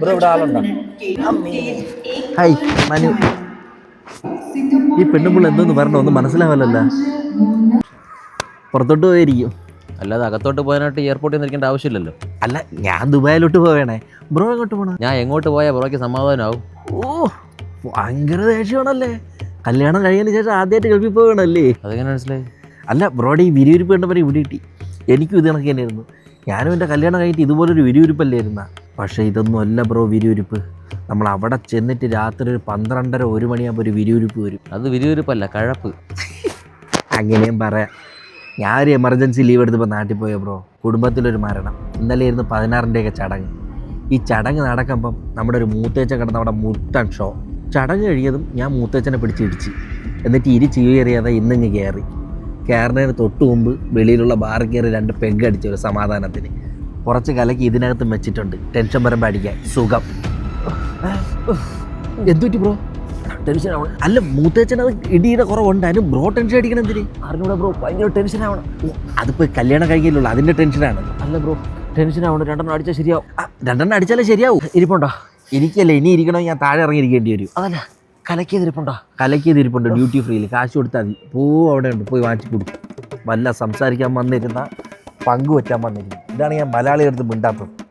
Bro ഇവിടെ ആളുണ്ടോ hi Manu ഈ പെണ്ണുമ്പോൾ എന്തോന്ന് പറഞ്ഞോ? ഒന്നും മനസ്സിലാവല്ലല്ല പുറത്തോട്ട് പോയിരിക്കും. അല്ലാതെ അകത്തോട്ട് പോകാനായിട്ട് എയർപോർട്ടിൽ നിൽക്കേണ്ട ആവശ്യമില്ലല്ലോ. അല്ല ഞാൻ ദുബായിലോട്ട് പോവേണേ. ബ്രോ എങ്ങോട്ട് പോണോ? ഞാൻ എങ്ങോട്ട് പോയാൽ ബ്രോയ്ക്ക് സമാധാനമാവും ഓ ഭയങ്കര ദേഷ്യമാണല്ലേ? കല്യാണം കഴിഞ്ഞതിന് ശേഷം ആദ്യമായിട്ട് ഗൾഫിൽ പോകണല്ലേ അതെങ്ങനെ മനസ്സിലായി? അല്ല ബ്രോഡി ഈ വിരിവിരിപ്പ് കണ്ടപ്പോൾ ഇവിടെ കിട്ടി. എനിക്കും ഇത് കണക്ക് തന്നെയായിരുന്നു. ഞാനും എന്റെ കല്യാണം കഴിഞ്ഞിട്ട് ഇതുപോലൊരു വിരിവിരിപ്പല്ലായിരുന്ന പക്ഷേ ഇതൊന്നും അല്ല ബ്രോ വിരിവിരിപ്പ് നമ്മൾ അവിടെ ചെന്നിട്ട് രാത്രി ഒരു പന്ത്രണ്ടര ഒരു മണിയാകുമ്പോൾ ഒരു വിരിവിരിപ്പ് വരും. അത് വിരിവിരിപ്പല്ല കഴപ്പ്. അങ്ങനെയും പറയാം. ഞാൻ ഒരു എമർജൻസി ലീവ് എടുത്തപ്പോൾ നാട്ടിൽ പോയ ബ്രോ? കുടുംബത്തിലൊരു മരണം. ഇന്നലെ ഇരുന്ന് പതിനാറിന്റെയൊക്കെ ചടങ്ങ്. ഈ ചടങ്ങ് നടക്കുമ്പം നമ്മുടെ ഒരു മൂത്തേച്ച കിടന്ന അവിടെ മുട്ടൻ ഷോ. ചടങ്ങ് കഴിയതും ഞാൻ മൂത്തേച്ചനെ പിടിച്ചിടിച്ച്. എന്നിട്ട് ഇരി ചീവേറിയാതെ ഇന്നിങ്ങ് കയറി കയറുന്നതിന് തൊട്ട് മുമ്പ് വെളിയിലുള്ള ബാറിൽ കയറി രണ്ട് പെഗ് അടിച്ചു ഒരു സമാധാനത്തിന്. കുറച്ച് കലക്ക് ഇതിനകത്ത് വെച്ചിട്ടുണ്ട് ടെൻഷൻ വരുമ്പോൾ അടിക്കാൻ സുഖം. എന്തുപറ്റി ബ്രോ? ടെൻഷൻ ആവണം. അല്ല മൂത്തേച്ചൻ അത് ഇടിയുടെ കുറവുണ്ട്. അതിന് ബ്രോ ടെൻഷൻ അടിക്കണം എന്തിന്? അറിഞ്ഞൂടെ ബ്രോ. ഭയങ്കര ടെൻഷൻ ആവണം. ഓ, അതിപ്പോൾ കല്യാണം കഴിക്കില്ലല്ലോ അതിന്റെ ടെൻഷനാണ് അല്ല ബ്രോ ടെൻഷൻ ആവണം. രണ്ടെണ്ണം അടിച്ചാൽ ശരിയാവും. രണ്ടെണ്ണം അടിച്ചാലേ ശരിയാവും. ഇരിപ്പുണ്ടോ? ഇരിക്കല്ലേ. ഇനി ഇരിക്കണമെങ്കിൽ ഞാൻ താഴെ ഇറങ്ങി ഇരിക്കേണ്ടി വരും. അതല്ല. കലക്കിയതിരിപ്പുണ്ടോ? കലക്കിയതിരിപ്പുണ്ട് ഡ്യൂട്ടി ഫ്രീയിൽ കാശ് കൊടുത്താൽ മതി. പോ അവിടെ ഉണ്ട് പോയി വാങ്ങിച്ചു കൊടുക്കും. വല്ല സംസാരിക്കാൻ വന്നിരുന്ന പങ്കുവറ്റാൻ വന്നിരുന്നു. ഇതാണ് ഞാൻ മലയാളി എടുത്ത് മിണ്ടാത്തത്.